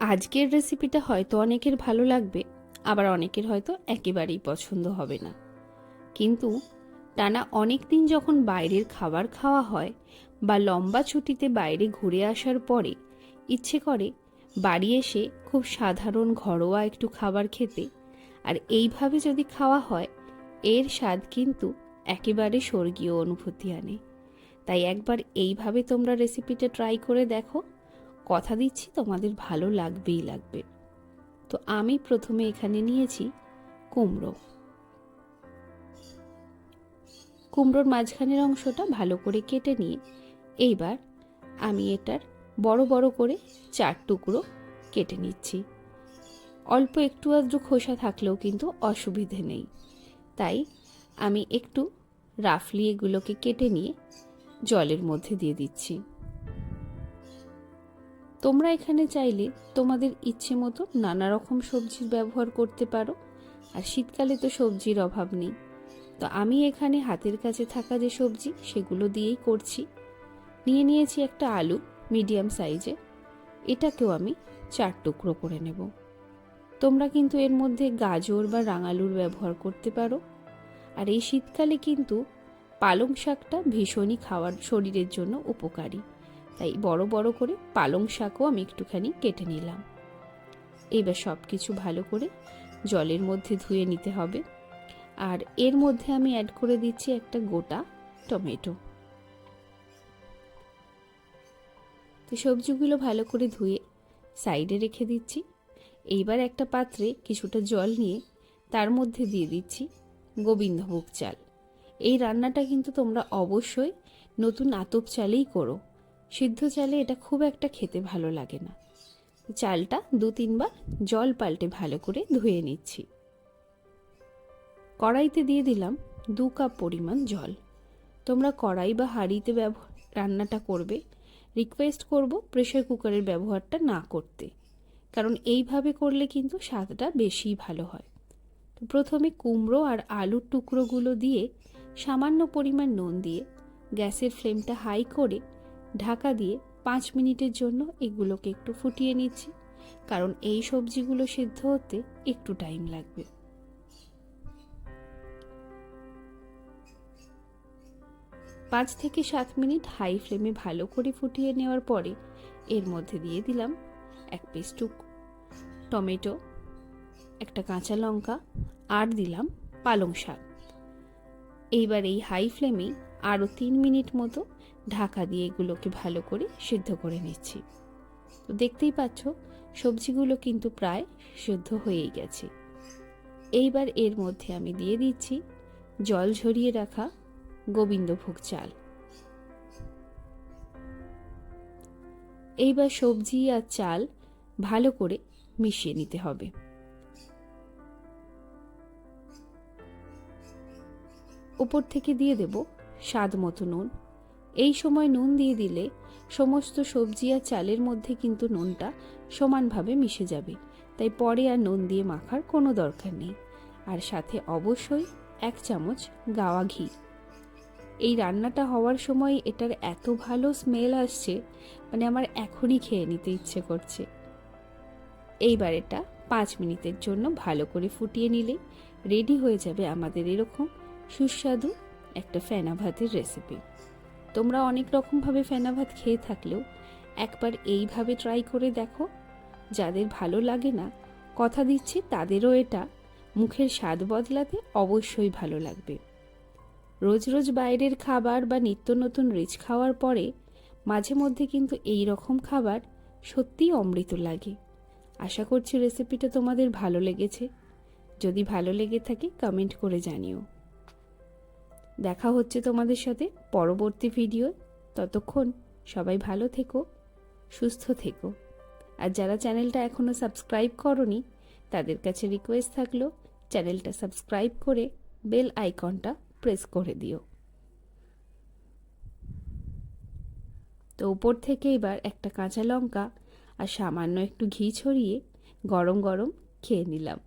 আজকের রেসিপিটা হয়তো অনেকের ভালো লাগবে, আবার অনেকের হয়তো একেবারেই পছন্দ হবে না। কিন্তু টানা অনেক দিন যখন বাইরের খাবার খাওয়া হয় বা লম্বা ছুটিতে বাইরে ঘুরে আসার পরে ইচ্ছে করে বাড়ি এসে খুব সাধারণ ঘরোয়া একটু খাবার খেতে, আর এইভাবে যদি খাওয়া হয়, এর স্বাদ কিন্তু একেবারে স্বর্গীয় অনুভূতি আনে। তাই একবার এইভাবে তোমরা রেসিপিটা ট্রাই করে দেখো। কথা দিচ্ছি, তোমাদের ভালো লাগবেই লাগবে। তো আমি প্রথমে এখানে নিয়েছি কুমড়ো। কুমড়োর মাঝখানের অংশটা ভালো করে কেটে নিয়ে, এইবার আমি এটার বড় বড় করে চার টুকরো কেটে নিচ্ছি। অল্প একটু আধটু খোসা থাকলেও কিন্তু অসুবিধে নেই। তাই আমি একটু রাফলি এগুলোকে কেটে নিয়ে জলের মধ্যে দিয়ে দিচ্ছি। তোমরা এখানে চাইলে তোমাদের ইচ্ছে মতো নানা রকম সবজির ব্যবহার করতে পারো, আর শীতকালে তো সবজির অভাব নেই। তো আমি এখানে হাতের কাছে থাকা যে সবজি, সেগুলো দিয়েই করছি। নিয়ে নিয়েছি একটা আলু, মিডিয়াম সাইজে। এটাকেও আমি চার টুকরো করে নেব। তোমরা কিন্তু এর মধ্যে গাজর বা রাঙালুর ব্যবহার করতে পারো। আর এই শীতকালে কিন্তু পালং শাকটা ভীষণই খাওয়ার শরীরের জন্য উপকারী। তাই বড় বড় করে পালং শাকও আমি একটুখানি কেটে নিলাম। এবার সব কিছু ভালো করে জলের মধ্যে ধুয়ে নিতে হবে। আর এর মধ্যে আমি অ্যাড করে দিচ্ছি একটা গোটা টমেটো। তো সবজিগুলো ভালো করে ধুয়ে সাইডে রেখে দিচ্ছি। এইবার একটা পাত্রে কিছুটা জল নিয়ে তার মধ্যে দিয়ে দিচ্ছি গোবিন্দভোগ চাল। এই রান্নাটা কিন্তু তোমরা অবশ্যই নতুন আতপ চালেই করো। সিদ্ধ চালে এটা খুব একটা খেতে ভালো লাগে না। চালটা দু তিনবার জল পাল্টে ভালো করে ধুয়ে নিচ্ছি। কড়াইতে দিয়ে দিলাম দু কাপ পরিমাণ জল। তোমরা কড়াই বা হাঁড়িতে ব্যবহার রান্নাটা করবে। রিকোয়েস্ট করব প্রেশার কুকারের ব্যবহারটা না করতে। কারণ এইভাবে করলে কিন্তু স্বাদটা বেশিই ভালো হয়। তো প্রথমে কুমড়ো আর আলুর টুকরোগুলো দিয়ে সামান্য পরিমাণ নুন দিয়ে গ্যাসের ফ্লেমটা হাই করে ঢাকা দিয়ে পাঁচ মিনিটের জন্য এগুলোকে একটু ফুটিয়ে নিচ্ছি, কারণ এই সবজিগুলো সিদ্ধ হতে একটু টাইম লাগবে। পাঁচ থেকে সাত মিনিট হাই ফ্লেমে ভালো করে ফুটিয়ে নেওয়ার পরে এর মধ্যে দিয়ে দিলাম এক পিস টুক টমেটো, একটা কাঁচা লঙ্কা, আর দিলাম পালং শাক। এইবার এই হাই ফ্লেমেই আরও তিন মিনিট মতো ঢাকা দিয়ে এগুলোকে ভালো করে সিদ্ধ করে নিচ্ছি। তো দেখতেই পাচ্ছ, সবজিগুলো কিন্তু প্রায় সিদ্ধ হয়েই গেছে। এইবার এর মধ্যে আমি দিয়ে দিচ্ছি জল ঝরিয়ে রাখা গোবিন্দভোগ চাল। এইবার সবজি আর চাল ভালো করে মিশিয়ে নিতে হবে। উপর থেকে দিয়ে দেব স্বাদ মতো নুন। এই সময় নুন দিয়ে দিলে সমস্ত সবজি আর চালের মধ্যে কিন্তু নুনটা সমানভাবে মিশে যাবে। তাই পরে আর নুন দিয়ে মাখার কোনো দরকার নেই। আর সাথে অবশ্যই এক চামচ গাওয়া ঘি। এই রান্নাটা হওয়ার সময় এটার এত ভালো স্মেল আসছে মানে আমার এখনই খেয়ে নিতে ইচ্ছে করছে। এইবার এটা পাঁচ মিনিটের জন্য ভালো করে ফুটিয়ে নিলে রেডি হয়ে যাবে আমাদের এরকম সুস্বাদু একটা ফেনা ভাতের রেসিপি তোমরা অনেক রকমভাবে ফেনা ভাত খেয়ে থাকলেও একবার এইভাবে ট্রাই করে দেখো। যাদের ভালো লাগে না, কথা দিচ্ছি তাদেরও এটা। মুখের স্বাদ বদলাতে অবশ্যই ভালো লাগবে। রোজ রোজ বাইরের খাবার বা নিত্য নতুন রিচ খাওয়ার পরে মাঝে মধ্যে কিন্তু এই রকম খাবার সত্যিই অমৃত লাগে। আশা করছি রেসিপিটা তোমাদের ভালো লেগেছে। যদি ভালো লেগে থাকে কমেন্ট করে জানিও। দেখা হচ্ছে তোমাদের সাথে পরবর্তী ভিডিও ততক্ষণ সবাই ভালো থেকো, সুস্থ থেকো। আর যারা চ্যানেলটা এখনও সাবস্ক্রাইব করনি, তাদের কাছে রিকোয়েস্ট থাকল, চ্যানেলটা সাবস্ক্রাইব করে বেল আইকনটা প্রেস করে দিও। তো উপর থেকে এবার একটা কাঁচা লঙ্কা আর সামান্য একটু ঘি ছড়িয়ে গরম গরম খেয়ে নিলাম।